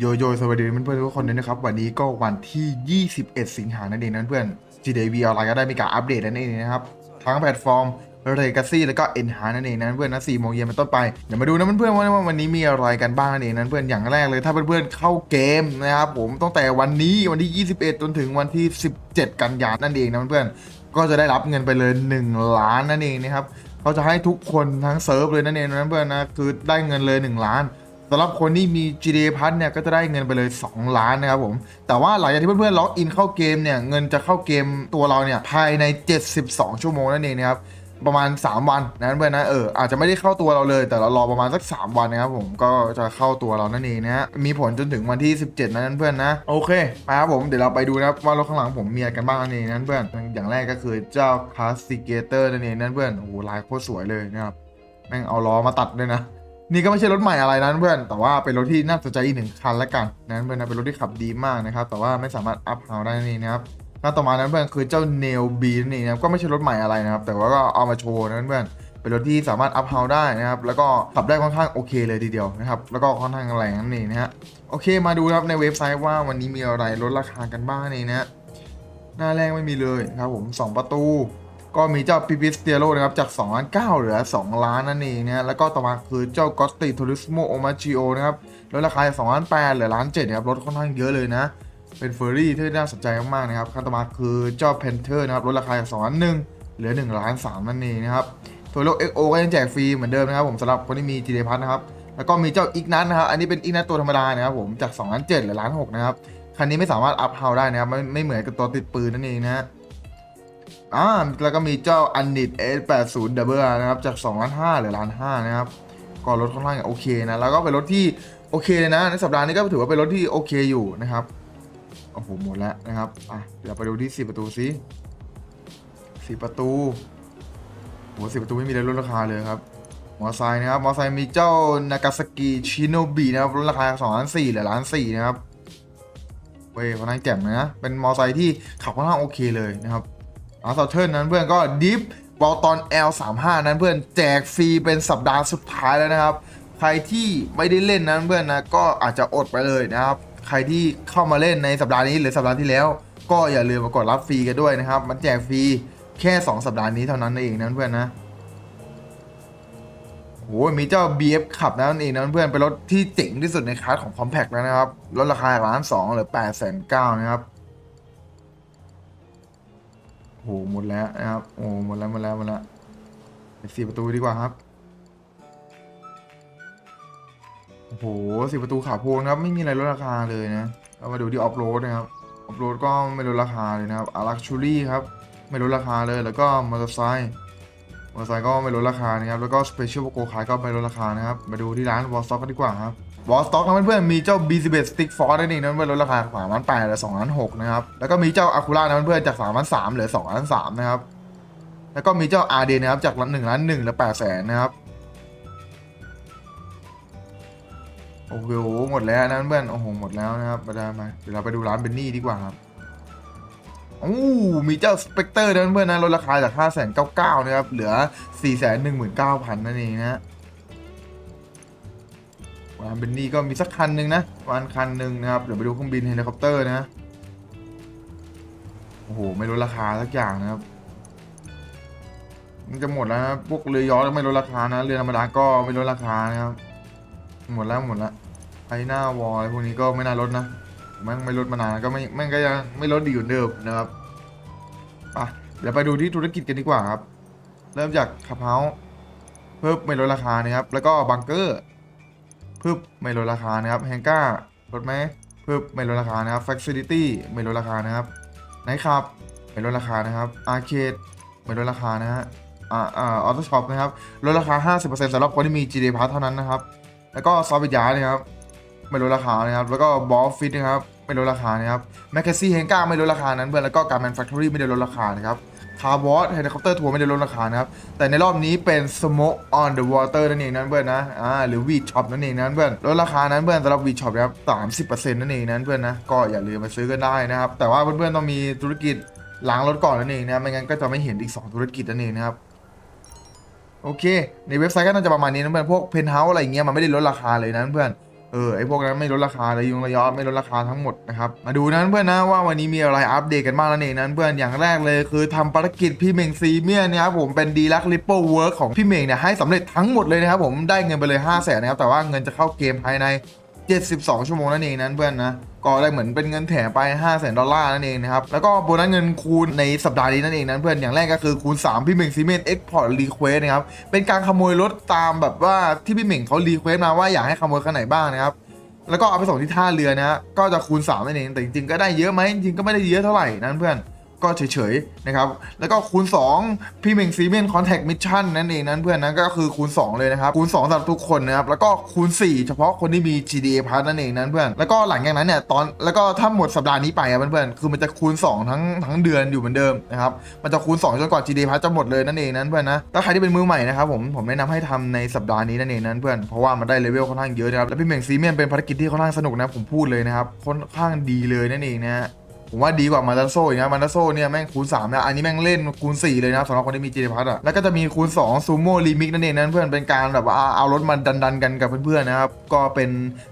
โยโย่สวัสดีเพื่อนๆทุกคนด้วยนะครับ วันนี้ก็วันที่ 21 สิงหานั่นเองนะเพื่อน GDV ออนไลน์ก็ได้มีการอัปเดตนั่นเองนะครับ ทั้งแพลตฟอร์ม Legacy แล้วก็ Enhance นั่นเองนะเพื่อนนะ4โมงเย็นเป็นต้นไป เดี๋ยวมาดูนะเพื่อนๆว่าว่าวันนี้มีอะไรกันบ้างนั่นเองนะเพื่อนอย่างแรกเลยถ้าเพื่อนๆเข้าเกมนะครับผมตั้งแต่วันนี้วันที่ 21 จนถึงวันที่ 17 กันยายนนั่นเองนะเพื่อนๆก็จะได้รับเงินไปเลย 1 ล้านนั่นเองนะครับเขาจะให้ทุกคนทั้งเซิร์ฟเลยนั่นเองนะเพื่อนนะคือได้เงินเลย 1 ล้าน สำหรับคนที่มี GTA พัทเนี่ยก็จะได้เงินไปเลย 2 ล้านนะครับผม แต่ว่าหลังจากที่เพื่อนๆล็อกอินเข้าเกมเนี่ยเงินจะเข้าเกมตัวเราเนี่ยภายใน 72 ชั่วโมงนั่นเองนะครับประมาณ 3 วันนะเพื่อนนะเอออาจจะไม่ได้เข้าตัวเราเลย แต่เรารอประมาณสัก 3 วันนะครับผมก็จะเข้าตัวเรานั่นเองนะฮะมีผลจนถึงวันที่ 17 นั้นเพื่อนนะโอเคไปครับผมเดี๋ยวเราไปดูนะครับว่ารถข้างหลังผมมีอะไรกันบ้างนั่นเองนั้นเพื่อนอย่างแรกก็คือเจ้า Classicator นั่นเองนั่นเพื่อนโอ้โหลายโคตรสวยเลยนะครับแม่งเอาล้อมาตัดด้วยนะ นี่ก็ไม่ใช่รถใหม่อะไรนะเพื่อน แต่ว่าเป็นรถที่น่าสนใจอีกหนึ่งคันละกันนะเพื่อนนะเป็นรถที่ขับดีมากนะครับ แต่ว่าไม่สามารถอัพเฮาได้นี่นะครับแล้วต่อมานั้นเพื่อนคือเจ้า n a i l B นั่นะครับก็ไม่ใช่รถใหม่อะไรนะครับ แต่ว่าก็เอามาโชว์นะเพื่อนเป็นรถที่สามารถอัพเฮาได้นะครับ แล้วก็ขับได้ค่อนข้างโอเคเลยทีเดียวนะครับ แล้วก็ค่อนข้างแรงนั่นเองนะฮะ โอเค มาดูครับในเว็บไซต์ว่าวันนี้มีอะไรลดราคากันบ้างนี่นะฮะหน้าแรกไม่มีเลยนะครับผมสองประตู ก็มีเจ้าปิปิสเตียโรนะครับจาก2ล้าน9เหลือ 2 ล้านนั่นเองนะแล้วก็ต่อมาคือเจ้ากอสติทูริสโมโอมาจิโอนะครับลดราคาจาก2ล้าน8เหลือล้าน7นะครับลดค่อนข้างเยอะเลยนะ เป็นเฟอร์รี่ที่น่าสนใจมากๆนะครับขั้นต่อมาคือเจ้าเพนเทอร์นะครับลดราคาจาก2ล้าน1เหลือ1ล้าน3นั่นเองนะครับตัวโลก XO ก็ยังแจกฟรีเหมือนเดิมนะครับผมสำหรับคนที่มี GD พัทนะครับแล้วก็มีเจ้าอีกนัทนนะครับอันนี้เป็นอีกนัทตัวธรรมดานะครับผมจาก2ล้าน7เหลือล้าน6นะครับคันนี้ไม่สามารถอัพเฮาได้นะครับไม่ไม่เหมือนกับตัวติดปืนนั่นเองนะฮะ อ่าแล้วก็มีเจ้าอันนิด S80 Double R นะครับ จาก2ล้าน5เหลือล้าน5นะครับ ก็รถค่อนข้างโอเคนะ แล้วก็เป็นรถที่โอเคเลยนะ ในสัปดาห์นี้ก็ถือว่าเป็นรถที่โอเคอยู่นะครับ โอ้โห หมดแล้วนะครับ อะ เดี๋ยวไปดูที่4ประตูซิ4ประตูโห4ประตูไม่มีอะไรลดราคาเลยครับ มอไซค์นะครับ มอไซค์มีเจ้านากาซากิชิโนบินะครับลดราคา2ล้าน4หลือล้าน4นะครับเว้ยค่อนข้างแจ่มเลยนะ เป็นมอไซค์ที่ขับค่อนข้างโอเคเลยนะครับ อาร์เทิร์นนั้นเพื่อนก็ดิฟบอลตอน L35 นั้นเพื่อนแจกฟรีเป็นสัปดาห์สุดท้ายแล้วนะครับ ใครที่ไม่ได้เล่นนั้นเพื่อนนะก็อาจจะอดไปเลยนะครับ ใครที่เข้ามาเล่นในสัปดาห์นี้หรือสัปดาห์ที่แล้ว ก็อย่าลืมมากดรับฟรีกันด้วยนะครับ มันแจกฟรีแค่ 2 สัปดาห์นี้เท่านั้นเองนะเพื่อนนะโอ้มีเจ้า BF ขับนั่นเองนะเพื่อนเป็นรถที่เจ๋งที่สุดในคลาสของ Compact แล้วนะครับลดราคาจากล้านสองเหลือแปดแสนเก้านะครับ หหมดแล้วนะครับ โอ้โหหมดแล้วหมดแล้วหมดแล้วไปสี่ประตูดีกว่าครับ โอ้โหสี่ประตูขาโพนะครับ ไม่มีอะไรลดราคาเลยนะเรามาดูที่ออฟโรดนะครับ ออฟโรดก็ไม่ลดราคาเลยนะครับอารักชูรี่ครับ ไม่ลดราคาเลย แล้วก็มอเตอร์ไซค์มอเตอร์ไซค์ก็ไม่ลดราคานะครับ แล้วก็สเปเชียลโกคายก็ไม่ลดราคานะครับ มาดูที่ร้านวอลสต็อกกันดีกว่าครับ วอลสต็อกนะเพื่อนๆมีเจ้า B11 Stick Force นั่นเองนะเพื่อนลดราคาจาก3ล้าน8เหลือ2ล้าน6นะครับแล้วก็มีเจ้าอาคูล่านะเพื่อนๆจาก3ล้าน3เหลือ2ล้าน3นะครับแล้วก็มีเจ้า RD นะครับจาก1ล้าน1เหลือ8แสนนะครับโอ้โหหมดแล้วนะเพื่อนโอ้โหหมดแล้วนะครับมาดามาเดี๋ยวเราไปดูร้านเบนนี่ดีกว่าครับโอ้มีเจ้าสเปกเตอร์นะเพื่อนนะลดราคาจาก5 9 9 0 0นะครับเหลือ4 1 9 0 0 0นั่นเองนะ ร้านเบนนี่ก็มีสักคันหนึ่งนะวันคันหนึ่งนะครับ เดี๋ยวไปดูเครื่องบินเฮลิคอปเตอร์นะ โอ้โห ไม่ลดราคาสักอย่างนะครับ มันจะหมดแล้วนะพวกเรือยอชต์ก็ไม่ลดราคานะ เรือธรรมดาก็ไม่ลดราคานะครับ หมดแล้วหมดแล้วไอหน้าวอลอะไรพวกนี้ก็ไม่น่าลดนะแม่งไม่ลดมานานก็ไม่แม่งก็ยังไม่ลดดีอยู่เดิมนะครับอะเดี๋ยวไปดูที่ธุรกิจกันดีกว่าครับ เริ่มจากขับเฮาเพิ่มไม่ลดราคานะครับ แล้วก็บังเกอร์ พึบไม่ลดราคานะครับแฮงก้าลดไหมพึบไม่ลดราคานะครับ Facility ไม่ลดราคานะครับไนท์คับไม่ลดราคานะครับอาร์เคดไม่ลดราคานะฮะอ่าอ่าออโต้ช็อปนะครับลดราคา 50%สำหรับคนที่มี GD Pass เท่านั้นนะครับ แล้วก็ซอฟต์วิทยานะครับไม่ลดราคานะครับ แล้วก็บอฟฟิตนะครับไม่ลดราคานะครับแมคเคซี่เฮงก้าไม่ลดราคานั้นเพื่อนแล้วก็การแมนแฟคทอรี่ไม่ได้ลดราคานะครับ คาร์บอสเฮลิคอปเตอร์ทัวร์ไม่ได้ลดราคานะครับ แต่ในรอบนี้เป็น Smoke on the Water นั่นเองนั้นเพื่อนนะอ่าหรือ Weed Shop นั่นเองนั้นเพื่อนลดราคานั้นเพื่อนสำหรับ Weed Shop นะครับ 30%นั่นเองนั้นเพื่อนนะก็อย่าลืมไปซื้อกันได้นะครับ แต่ว่าเพื่อนๆต้องมีธุรกิจล้างรถก่อนนั่นเองนะไม่งั้นก็จะไม่เห็นอีก 2 ธุรกิจนั่นเองนะครับโอเค ในเว็บไซต์ก็น่าจะประมาณนี้นะเพื่อนพวกเพนท์เฮาส์อะไรเงี้ยมันไม่ได้ลดราคาเลยนะเพื่อน เออไอพวกนั้นไม่ลดราคาเลยยุงระยอไม่ลดราคาทั้งหมดนะครับมาดูนั้นเพื่อนนะว่าวันนี้มีอะไรอัปเดตกันบ้างนั่นเองนั้นเพื่อนอย่างแรกเลยคือทำภารกิจพี่เมงซีเมียนะครับผมเป็นดีลักลิปเปิลเวิร์กของพี่เมงเนี่ยให้สำเร็จทั้งหมดเลยนะครับผมได้เงินไปเลย5 0 0แสนนะครับแต่ว่าเงินจะเข้าเกมภายใน 72 ชั่วโมงนั่นเองนั้นเพื่อนนะ ก็ได้เหมือนเป็นเงินแถมไป 5 0 0แสนดอลลาร์นั่นเองนะครับ แล้วก็โบนัสเงินคูณในสัปดาห์นี้นั่นเองนั้นเพื่อนอย่างแรกก็คือคูณ 3 พี่เมงซีเมนเอ็กพอร์ตรีเควสนะครับ เป็นการขโมยรถตามแบบว่าที่พี่เมงเขารีเควสมาว่าอยากให้ขโมยคันไหนบ้างนะครับแล้วก็เอาไปส่งที่ท่าเรือนะฮะก็จะคูณ3นั่นเองแต่จริงๆก็ได้เยอะไหมจริงๆก็ไม่ได้เยอะเท่าไหร่นั้นเพื่อน ก็เฉยๆนะครับ แล้วก็คูณ 2 พี่เมงซีเมนคอนแทคมิชชั่นนั่นเองนั้นเพื่อนนะก็คือคูณ 2 เลยนะครับ คูณ 2สำหรับทุกคนนะครับ แล้วก็คูณ 4 เฉพาะคนที่มี GTA Pass นั่นเองนั้นเพื่อน แล้วก็หลังจากนั้นเนี่ยตอนแล้วก็ถ้าหมดสัปดาห์นี้ไปอะเพื่อนๆคือมันจะคูณ 2 ทั้งทั้งเดือนอยู่เหมือนเดิมนะครับมันจะคูณ 2 จนกว่า GTA Pass จะหมดเลยนั่นเองนั้นเพื่อนนะถ้าใครที่เป็นมือใหม่นะครับผมผมแนะนำให้ทำในสัปดาห์นี้นั่นเองนั้นเพื่อนเพราะว่ามันได้เลเวลค่อนข้างเยอะนะครับแล้วพี่เมงซีเมนเป็นภารกิจที่ค่อนข้างสนุกนะผมพูดเลยนะครับค่อนข้างดีเลยนั่นเองนะ ผมว่าดีกว่ามาตาโซ่อีกนะมาตาโซ่เนี่ยแม่งคูณ3นะอันนี้แม่งเล่นคูณ 4 เลยนะสำหรับคนที่มีจีเดพัทอะแล้วก็จะมีคูณ2ซูโม่รีมิกนั่นเองนั้นเพื่อนเป็นการแบบว่าเอารถมาดันๆกันกับเพื่อนๆนะครับก็เป็น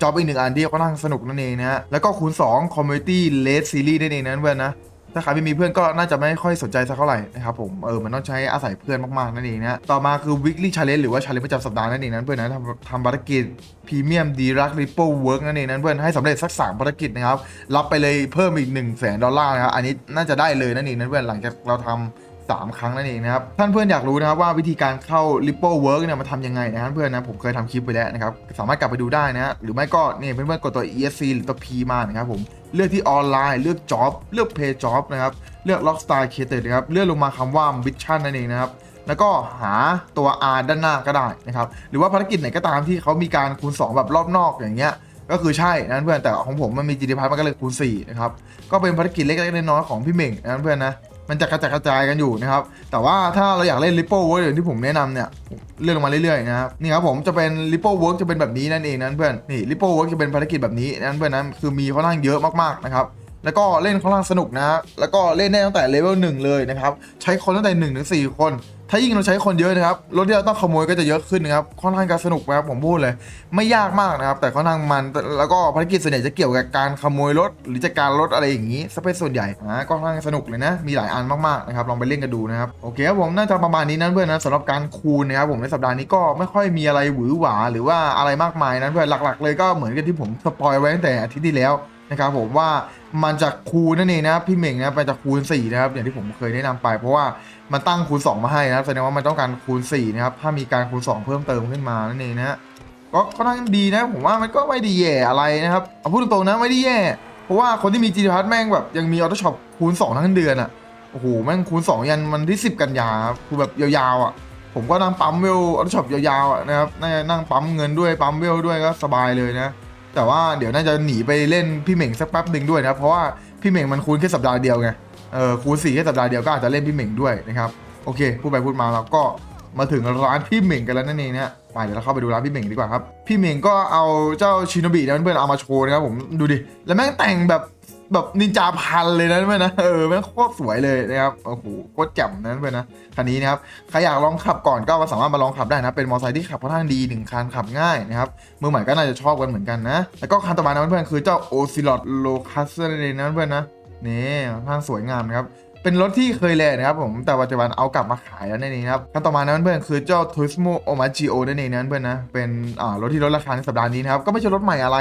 จ็อบอีกหนึ่งอันที่ค่อนข้างสนุกนั่นเองนะฮะแล้วก็คูณ2 Community Late Series นั่นเองนั้นเพื่อนนะ ถ้าใครไม่มีเพื่อนก็น่าจะไม่ค่อยสนใจสักเท่าไหร่นะครับผมเออมันต้องใช้อาศัยเพื่อนมากๆนั่นเองนะต่อมาคือ weekly challenge หรือว่า challenge ประจำสัปดาห์นั่นเองนั้นเพื่อนนะทำทำภารกิจ premium d i r c t ripple work นั่นเองนั้นเพื่อนให้สำเร็จสัก3ภารกิจนะครับรับไปเลยเพิ่มอีก1 0 0 0 0แสนดอลลาร์นะครับอันนี้น่าจะได้เลยนั่นเองนั้นเพื่อนหลังจากเราทำ 3 ครั้งนั่นเองนะครับ ท่านเพื่อนอยากรู้นะครับว่าวิธีการเข้า Ripple Work เนี่ยมันทำยังไงนะครับเพื่อนนะผมเคยทำคลิปไปแล้วนะครับ สามารถกลับไปดูได้นะหรือไม่ก็เนี่ยเพื่อนๆกดตัว ESC หรือตัว P มานะครับผมเลือกที่ออนไลน์เลือก Job เลือก Pay Job นะครับเลือก Rockstar Created นะครับเลือนลงมาคำว่า Mission นั่นเองนะครับแล้วก็หาตัว R ด้านหน้าก็ได้นะครับหรือว่าภารกิจไหนก็ตามที่เขามีการคูณ 2 แบบรอบนอกอย่างเงี้ยก็คือใช่นะเพื่อนแต่ของผมมันมี GT Pass มันก็เลยคูณ4นะครับก็เป็นภารกิจเล็กๆน้อยๆของพี่เม่งนะเพื่อนนะ มันจะกระจายกระจายกันอยู่นะครับ แต่ว่าถ้าเราอยากเล่น Ripple Work อย่างที่ผมแนะนำเนี่ยเลื่อนลงมาเรื่อยๆนะครับนี่ครับผมจะเป็น Ripple Work จะเป็นแบบนี้นั่นเองนั้นเพื่อนนี่ Ripple Work จะเป็นภารกิจแบบนี้นั้นเพื่อนนั้นคือมีค่อนข้างเยอะมากๆนะครับแล้วก็เล่นค่อนข้างสนุกนะแล้วก็เล่นได้ตั้งแต่เลเวลหนึ่งเลยนะครับใช้คนตั้งแต่1นถึงสคน ถ้ายิ่งเราใช้คนเยอะนะครับรถที่เราต้องขโมยก็จะเยอะขึ้นนะครับค่อนข้างจะสนุกนะครับผมพูดเลย ไม่ยากมากนะครับ แต่ค่อนข้างมันแล้วก็ภารกิจส่วนใหญ่จะเกี่ยวกับการขโมยรถหรือจัดการรถอะไรอย่างนี้ซะเป็นส่วนใหญ่นะก็ค่อนข้างสนุกเลยนะ มีหลายอันมากๆนะครับลองไปเล่นกันดูนะครับโอเคครับผมน่าจะประมาณนี้นะเพื่อนนะสำหรับการคูณนะครับผมในสัปดาห์นี้ก็ไม่ค่อยมีอะไรหวือหวา หรือว่าอะไรมากมายนะเพื่อนหลัก ๆ เลยก็เหมือนกับที่ผมสปอยไว้ตั้งแต่อาทิตย์ที่แล้ว นะครับผมว่ามันจะคูณนั่นเองนะพี่เหม่งนะมันจะคูณ4นะครับอย่างที่ผมเคยแนะนำไป เพราะว่ามันตั้งคูณ 2 มาให้นะครับแสดงว่ามันต้องการคูณ4นะครับถ้ามีการคูณ 2 เพิ่มเติมขึ้นมานั่นเองนะฮะก็ค่อนข้างดีนะผมว่ามันก็ไม่ได้แย่อะไรนะครับเอาพูดตรงๆนะไม่ได้แย่เพราะว่าคนที่มี GT Pass แม่งแบบยังมีออโต้ช็อปคูณ 2 ทั้งเดือนอะโอ้โหแม่งคูณ 2 ยันมันที่ 10 กันยาคือแบบยาวๆอะผมก็นั่งปั๊มเวลออโต้ช็อปยาวๆนะครับน่นั่งปั๊มเงินด้วยปั๊มเวลด้วยก็สบายเลยนะ แต่ว่าเดี๋ยวน่าจะหนีไปเล่นพี่เหม่งสักแป๊บหนึ่งด้วยนะเพราะว่าพี่เหม่งมันคูณแค่สัปดาห์เดียวไงเออคูณสี่แค่สัปดาห์เดียวก็อาจจะเล่นพี่เหม่งด้วยนะครับโอเคพูดไปพูดมาเราก็มาถึงร้านพี่เหม่งกันแล้วนั่นเองนะไปเดี๋ยวเราเข้าไปดูร้านพี่เหม่งดีกว่าครับพี่เหม่งก็เอาเจ้าชินโนบินะเพื่อนๆเอามาโชว์นะครับผมดูดิแล้วแม่งแต่งแบบ แบบนินจาพันเลยนะเพื่อนนะเออแม่งโคตรสวยเลยนะครับโอ้โหโคตรแจ่มนะเพื่อนนะคันนี้นะครับใครอยากลองขับก่อนก็สามารถมาลองขับได้นะเป็นมอเตอร์ไซค์ที่ขับค่อนข้างดีหนึ่งคันขับง่ายนะครับมือใหม่ก็น่าจะชอบกันเหมือนกันนะแล้วก็คันต่อมานะเพื่อนๆคือเจ้าโอซิลอดโลคัสนั่นเองนะเพื่อนนะนี่ค่อนข้างสวยงามนะครับเป็นรถที่เคยแลนะครับผมแต่ปัจจุบันเอากลับมาขายแล้วนั่นเองครับคันต่อมานะเพื่อนคือเจ้า Turismo Omaggio นั่นเองนเพื่อนนะเป็นอ่ารถที่ลดราคาในสัปดาห์นี้นะครับก็ไม่ใช่รถใหม่อะไร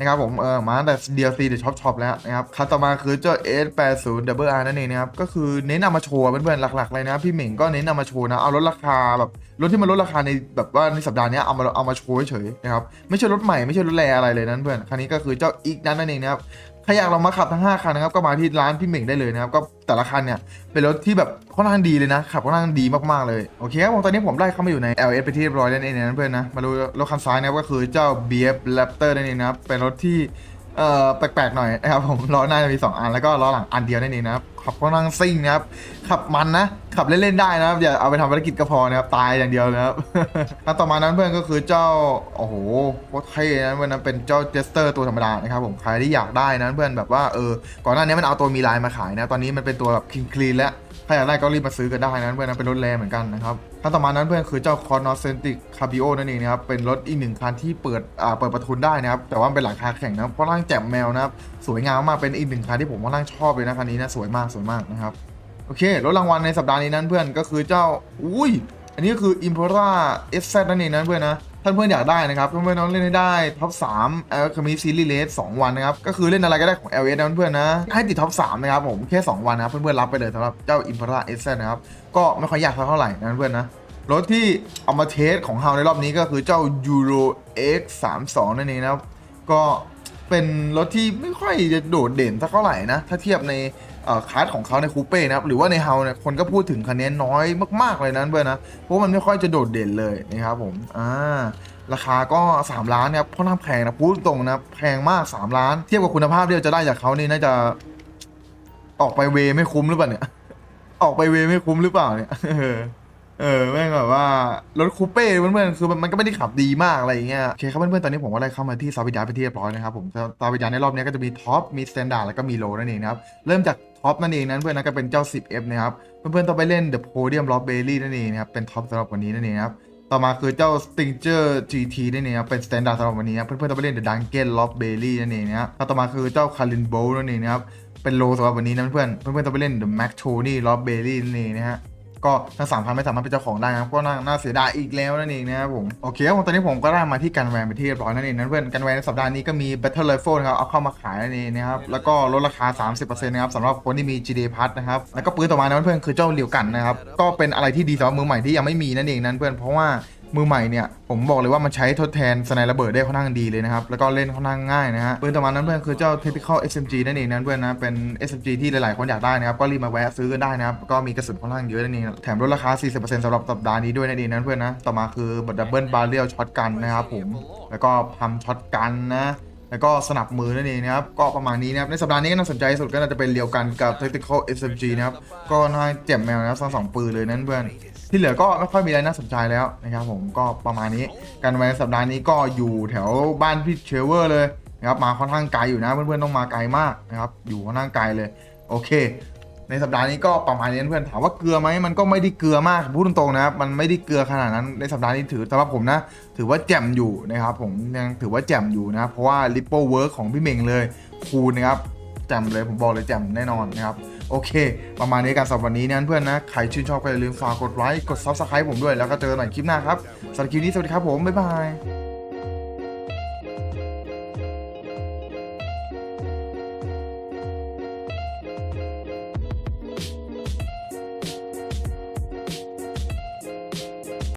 นะครับผมเออมาแต่ DLC เดี๋ยวช็อปช็อปแล้วนะครับคันต่อมาคือเจ้า S80 Double R นั่นเองนะครับก็คือเน้นเอามาโชว์เพื่อนๆหลักๆเลยนะพี่เหม่งก็เน้นเอามาโชว์นะเอาลดราคาแบบรถที่มันลดราคาในแบบว่าในสัปดาห์นี้เอามาเอามาโชว์เฉยๆนะครับไม่ใช่รถใหม่ไม่ใช่รถแรอะไรเลยนั้นเพื่อนคันนี้ก็คือเจ้าอีกนั่นนั่นเองนะครับ ใครอยากลองมาขับทั้ง 5 คันนะครับก็มาที่ร้านพี่เหม่งได้เลยนะครับก็แต่ละคันเนี่ยเป็นรถที่แบบค่อนข้างดีเลยนะขับค่อนข้างดีมากๆเลยโอเคครับผมตอนนี้ผมได้เข้ามาอยู่ใน LS ไปที่เรียบร้อยแล้วนั่นเองนะเพื่อนนะมาดูรถคันซ้ายนะครับก็คือเจ้า BF Raptor นั่นเองนะครับเป็นรถที่ เอ่อแปลกๆหน่อยนะครับผมล้อหน้าจะมี 2 อันแล้วก็ล้อหลังอันเดียวนั่นเองนะครับขับค่อนข้างซิ่งนะครับขับมันนะขับเล่นๆได้นะครับอย่าเอาไปทำภารกิจก็พอนะครับตายอย่างเดียวนะครับอันต่อมานั้นเพื่อนก็คือเจ้าโอ้โหโคตรเท่นะเพื่อนนะเป็นเจ้าเจสเตอร์ตัวธรรมดานะครับผมใครที่อยากได้นะเพื่อนแบบว่าเออก่อนหน้านี้มันเอาตัวมีลายมาขายนะตอนนี้มันเป็นตัวแบบคลีนๆแล้ว ถ้าอยากได้ก็รีบมาซื้อกันได้นะเพื่อนนะเป็นรถแรงเหมือนกันนะครับขั้นต่อมานั้นเพื่อนคือเจ้าคอนอสเซนติกคาบิโอนั่นเองนะครับเป็นรถอีกหนึ่งคันที่เปิดอ่าเปิดประทุนได้นะครับแต่ว่าเป็นหลังคาแข่งนะเพราะร่างแจ่มแมวนะครับสวยงามมากเป็นอีกหนึ่งคันที่ผมว่าร่างชอบเลยนะคันนี้นะสวยมากสวยมากนะครับโอเครถรางวัลในสัปดาห์นี้นั้นเพื่อนก็คือเจ้าอุ้ยอันนี้ก็คือ i m p e r a S Z นั่นเองนะเพื่อนนะ ท่านเพื่อนอยากได้นะครับเพื่อนๆต้องเล่นให้ได้ท็อป3เอลคามีซีรีส์เลส2วันนะครับก็คือเล่นอะไรก็ได้ของ LS นะเพื่อนๆนะให้ติดท็อป3นะครับผมแค่ 2 วันนะครับเพื่อนๆรับไปเลยสำหรับเจ้า i m p e r a S Z นะครับก็ไม่ค่อยยากเท่าไหร่นะเพื่อนๆนะรถที่เอามาเทสของเฮาในรอบนี้ก็คือเจ้า Euro X 3 2นั่นเองนะครับก็เป็นรถที่ไม่ค่อยจะโดดเด่นสักเท่าไหร่นะถ้าเทียบใน คลาสของเขาในคูเป้นะครับหรือว่าในเฮาเนี่ยคนก็พูดถึงคันนี้น้อยมากๆเลยนั้นเว้ยนะเพราะมันไม่ค่อยจะโดดเด่นเลยนะครับผมอ่าราคาก็ 3 ล้านเนี่ยค่อนข้างแพงนะพูดตรงนะแพงมาก 3 ล้าน เทียบกับคุณภาพที่เราจะได้จากเขานี่น่าจะ ออกไปเวไม่คุ้มหรือเปล่าเนี่ย ออกไปเวไม่คุ้มหรือเปล่าเนี่ย เออแม่งแบบว่ารถคูเป้เพื่อนๆคือมันมันก็ไม่ได้ขับดีมากอะไรอย่างเงี้ยโอเคครับเพื่อนๆตอนนี้ผมก็ได้เข้ามาที่ซาวิดาไปนที่เรียบร้อยนะครับผมซาวิดาในรอบนี้ก็จะมีท็อปมีสแตนดาร์ดแล้วก็มีโลนั่นเองนะครับเริ่มจากท็อปนั่นเองนั้นเพื่อนนะก็เป็นเจ้า 10F นะครับเพื่อนๆต้องไปเล่น The Podium Lost Bailey นั่นเองนะครับเป็นท็อปสำหรับวันนี้นั่นเองนะครับต่อมาคือเจ้า Stinger GT นั่นเองครับเป็นสแตนดาร์ดสำหรับวันนี้นะเพื่อนๆต้องไปเล่น The Dungeon Lost Bailey นั่นเองนะครับต่อมาคือเจ้า Calin Bow นั่นเองนะครับเป็นโลสำหรับวันนี้นะเพื่อนๆเพื่อนๆต้องไปเล่น The Mac Tony Lost Bailey นั่นเองนะฮะ ก็ทั้งสามพันไม่สามารถเป็นเจ้าของได้นะครับก็น่าน่าเสียดายอีกแล้วนั่นเองนะครับผมโอเคครับผมตอนนี้ผมก็ได้มาที่กันแวนไปนที่เรียบร้อยนั่นเองนะเพื่อนกันแวนในสัปดาห์นี้ก็มี Battle Rifle นะครับเอาเข้ามาขายนั่นเองนะครับแล้วก็ลดราคา 30%นะครับสำหรับคนที่มี GD Pass นะครับแล้วก็ปืนต่อมานะเพื่อนคือเจ้าเหลียวกันนะครับก็เป็นอะไรที่ดีสำหรับมือใหม่ที่ยังไม่มีนั่นเองนั่นเพื่อนเพราะว่า มือใหม่เนี่ยผมบอกเลยว่ามันใช้ทดแทนสไนระเบิดได้ค่อนข้างดีเลยนะครับ แล้วก็เล่นค่อนข้างง่ายนะฮะปืนต่อมานั้นเพื่อนคือเจ้า Typical SMG นั่นเองนั่นเพื่อนนะเป็น SMG ที่หลายๆ คนอยากได้นะครับ ก็รีบมาแวะซื้อกันได้นะครับ ก็มีกระสุนค่อนข้างเยอะนั่นเองแถมลดราคา 40%สำหรับสัปดาห์นี้ด้วยนั่นเองนั่นเพื่อนนะต่อมาคือดับเบิลบาร์เรลช็อตกันนะครับผมแล้วก็พัมช็อตกันนะ แล้วก็สนับมือนั่นเองนะครับ ก็ประมาณนี้นะครับ ในสัปดาห์นี้ก็น่าสนใจสุดก็น่าจะเป็นเรียวกันกับ Tactical SMG นะครับ ก็น่าเจ็บแมวนะครับทั้งสองปืนเลยนั่นเพื่อน ที่เหลือก็ไม่ค่อยมีอะไรน่าสนใจแล้วนะครับผม ก็ประมาณนี้การไว้สัปดาห์นี้ก็อยู่แถวบ้านพี่เชเวอร์เลยนะครับ มาค่อนข้างไกลอยู่นะเพื่อนๆต้องมาไกลมากนะครับ อยู่ค่อนข้างไกลเลย โอเค ในสัปดาห์นี้ก็ประมาณนี้เพื่อนถามว่าเกลือไหมมันก็ไม่ได้เกลือมากพูดตรงๆนะครับมันไม่ได้เกลือขนาดนั้นในสัปดาห์นี้ถือสำหรับผมนะ ถือว่าแจ่มอยู่นะครับผมยังถือว่าแจ่มอยู่นะเพราะว่า Ripple Work ของพี่เมงเลยคูณนะครับแจ่มเลยผมบอกเลยแจ่มแน่นอนนะครับโอเค ประมาณนี้การสำหรับวันนี้นะเพื่อนนะใครชื่นชอบก็อย่าลืมฝากกดไลค์กด Subscribe ผมด้วยแล้วก็เจอกันใหม่คลิปหน้าครับสำหรับคลิปนี้สวัสดีครับผมบ๊ายบาย